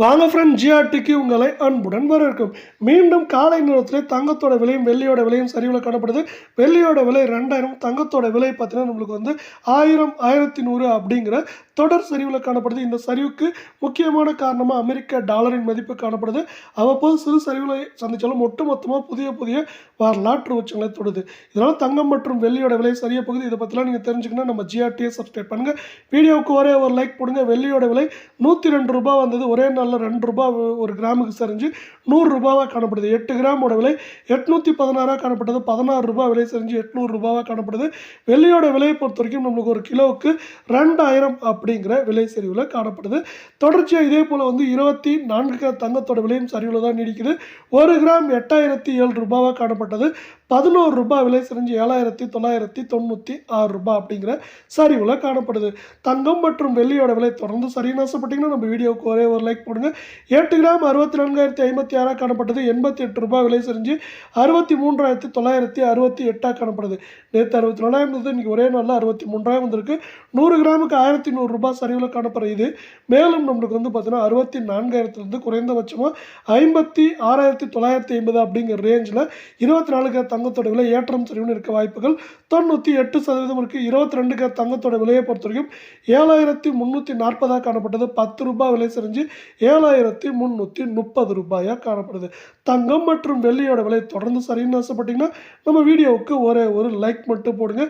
வாங்க ஃப்ரெண்ட் ஜிஆர்டிக்கு உங்களை அன்புடன் வரவேற்கும். மீண்டும் காலை நேரத்தில் தங்கத்தோட விலையும் வெள்ளியோட விலையும் சரிவில் காணப்படுது. வெள்ளியோட விலை ரெண்டாயிரம் தங்கத்தோட விலை பார்த்தீங்கன்னா நம்மளுக்கு வந்து ஆயிரம் ஆயிரத்தி நூறு அப்படிங்கிற தொடர் சரிவில் காணப்படுது. இந்த சரிவுக்கு முக்கியமான காரணமாக அமெரிக்க டாலரின் மதிப்பு காணப்படுது. அவ்வப்போது சிறு சரிவுகளை சந்தித்தாலும் ஒட்டுமொத்தமாக புதிய புதிய வரலாற்று உச்சங்களை தொடுது. இதனால் தங்கம் மற்றும் வெள்ளியோட விலை சரியாக போகுது. இதை பற்றிலாம் நீங்கள் தெரிஞ்சுக்கணும் நம்ம ஜிஆர்டியை சப்ஸ்கிரைப் பண்ணுங்கள் வீடியோவுக்கு ஒரே ஒரு லைக் போடுங்க. வெள்ளியோட விலை நூற்றி ரெண்டு ரூபாய் வந்தது. ஒரே நாள் நாளில் ரெண்டு ரூபாய் ஒரு கிராமுக்கு சரிஞ்சு நூறுரூபாவாக காணப்படுது. எட்டு கிராமோட விலை எட்நூற்றி பதினாறாக காணப்பட்டது. பதினாறு ரூபாய் விலை சரிஞ்சு எட்நூறு ரூபாவாக காணப்படுது. வெள்ளியோட விலையை பொறுத்த வரைக்கும் நம்மளுக்கு ஒரு கிலோவுக்கு ரெண்டாயிரம் அப்படிங்கிற விலை சரிவில் காணப்படுது. தொடர்ச்சியாக இதே போல் வந்து இருபத்தி நான்கு கிராம் தங்கத்தோட விலையும் சரிவில் தான் நீடிக்குது. ஒரு கிராம் எட்டாயிரத்தி ஏழு ரூபாவாக காணப்பட்டது. பதினோரு ரூபாய் விலை செஞ்சு ஏழாயிரத்தி தொள்ளாயிரத்தி தொண்ணூற்றி ஆறு ரூபாய் அப்படிங்கிற சரிவில் காணப்படுது. தங்கம் மற்றும் வெள்ளியோட விலை தொடர்ந்து சரின்னு ஆசைப்பட்டீங்கன்னா நம்ம வீடியோவுக்கு ஒரே ஒரு லைக் போடுங்க. எட்டு கிராம் அறுபத்தி நான்காயிரத்தி ஐம்பத்தி ஆறாக காணப்பட்டது. எண்பத்தி எட்டு ரூபாய் விலை செஞ்சு அறுபத்தி மூன்றாயிரத்தி தொள்ளாயிரத்தி அறுபத்தி எட்டாக காணப்படுது. நேற்று அறுபத்தி நாலாயிரம் இருந்தது. இன்றைக்கி ஒரே நாளில் அறுபத்தி மூன்றாயிரம் வந்திருக்கு. நூறு கிராமுக்கு ஆயிரத்தி நூறுரூபா சரிவில் காணப்படுற இது. மேலும் நம்மளுக்கு வந்து பார்த்தீங்கன்னா அறுபத்தி நான்காயிரத்துலேருந்து குறைந்தபட்சமாக ஐம்பத்தி ஆறாயிரத்தி தொள்ளாயிரத்தி ஐம்பது அப்படிங்கிற ரேஞ்சில் இருபத்தி நாலு கிராம் தங்கத்தோட விலை ஏற்றம் சரிவுன்னு இருக்க வாய்ப்புகள் தொண்ணூற்றி எட்டு சதவீதம் இருக்குது இருபத்தி ரெண்டு கிராம் தங்கத்தோட விலையை பொறுத்த வரைக்கும் ஏழாயிரத்தி முந்நூற்றி நாற்பதாக காணப்பட்டது. பத்து ரூபாய் விலை சரிஞ்சு ஏழாயிரத்தி முந்நூற்றி முப்பது ரூபாயாக காணப்படுது. தங்கம் மற்றும் வெள்ளியோட விலை தொடர்ந்து சரின்னு ஆசைப்பட்டிங்கன்னா நம்ம வீடியோவுக்கு ஒரே ஒரு லைக் மட்டும் போடுங்க.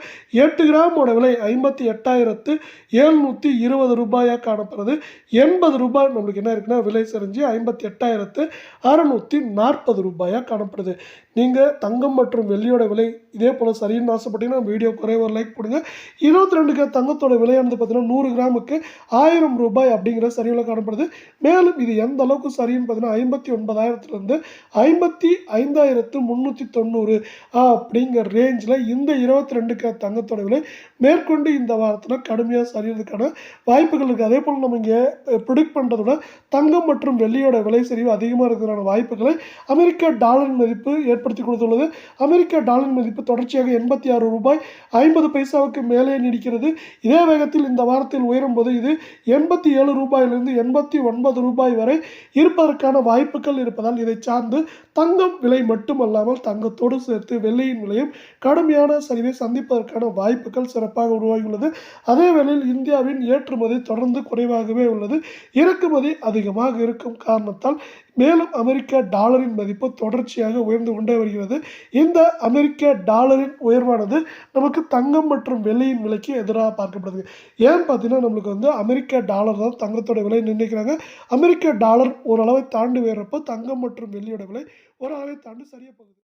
எட்டு கிராமோட விலை ஐம்பத்தி எட்டாயிரத்து ஏழ்நூற்றி இருபது ரூபாயாக காணப்படுது. எண்பது ரூபாய் நம்மளுக்கு என்ன இருக்குன்னா விலை சரிஞ்சு ஐம்பத்தி எட்டாயிரத்து அறநூற்றி நாற்பது ரூபாயாக காணப்படுது. நீங்கள் தங்கம் மற்றும் வெள்ளியோட விலை இதே போல் சரின்னு ஆசைப்பட்டீங்கன்னா வீடியோ குறைய ஒரு லைக் போடுங்க. இருபத்தி ரெண்டு கிராம் தங்கத்தோட விலையானது பார்த்தீங்கன்னா நூறு கிராமுக்கு ஆயிரம் ரூபாய் அப்படிங்கிற சரிவில் காணப்படுது. மேலும் இது எந்த அளவுக்கு சரின்னு பார்த்தீங்கன்னா ஐம்பத்தி ஒன்பதாயிரத்துலேருந்து ஐம்பத்தி ஐந்தாயிரத்து முந்நூற்றி தொண்ணூறு அப்படிங்கிற ரேஞ்சில் இந்த இருபத்தி ரெண்டு கிராம் தங்கத்தோட விலை மேற்கொண்டு இந்த வாரத்தில் கடுமையாக சரியறதுக்கான வாய்ப்புகள் இருக்குது அதே போல் நம்ம இங்கே ப்ரிடிக்ட் பண்ணுறதோட தங்கம் மற்றும் வெள்ளியோட விலை சரிவு அதிகமாக இருக்கிறதான வாய்ப்புகளை அமெரிக்க டாலர் மதிப்பு ஏற்படுத்தி கொடுத்துள்ளது. அமெரிக்க டாலர் மதிப்பு தொடர்ச்சியாக எண்பத்தி ஆறு ரூபாய் ஐம்பது பைசாவுக்கு மேலே நீடிக்கிறது. இதே வேகத்தில் இந்த வாரத்தில் உயரும் போது இது எண்பத்தி ஏழு ரூபாயிலிருந்து எண்பத்தி ஒன்பது ரூபாய் வரை இருப்பதற்கான வாய்ப்புகள் இருப்பதால் இதை சார்ந்து தங்கம் விலை மட்டுமல்லாமல் தங்கத்தோடு சேர்த்து வெள்ளியின் விலையும் கடுமையான சரிவை சந்திப்பதற்கான வாய்ப்புகள் சிறப்பாக உருவாகியுள்ளது. அதே வேளையில் இந்தியாவின் ஏற்றுமதி தொடர்ந்து குறைவாகவே உள்ளது. இறக்குமதி அதிகமாக இருக்கும் காரணத்தால் மேலும் அமெரிக்க டாலரின் மதிப்பு தொடர்ச்சியாக உயர்ந்து கொண்டே வருகிறது. இந்த அமெரிக்க டாலரின் உயர்வானது நமக்கு தங்கம் மற்றும் வெள்ளியின் விலைக்கு எதிராக பார்க்கப்படுது. ஏன்னு பார்த்தீங்கன்னா நம்மளுக்கு வந்து அமெரிக்க டாலர் தான் தங்கத்தோட விலை நிர்ணயிக்கிறாங்க அமெரிக்க டாலர் ஓரளவை தாண்டி உயர்றப்போ தங்கம் மற்றும் வெள்ளியோட விலை ஓரளவை தாண்டி சரியாக போகுது.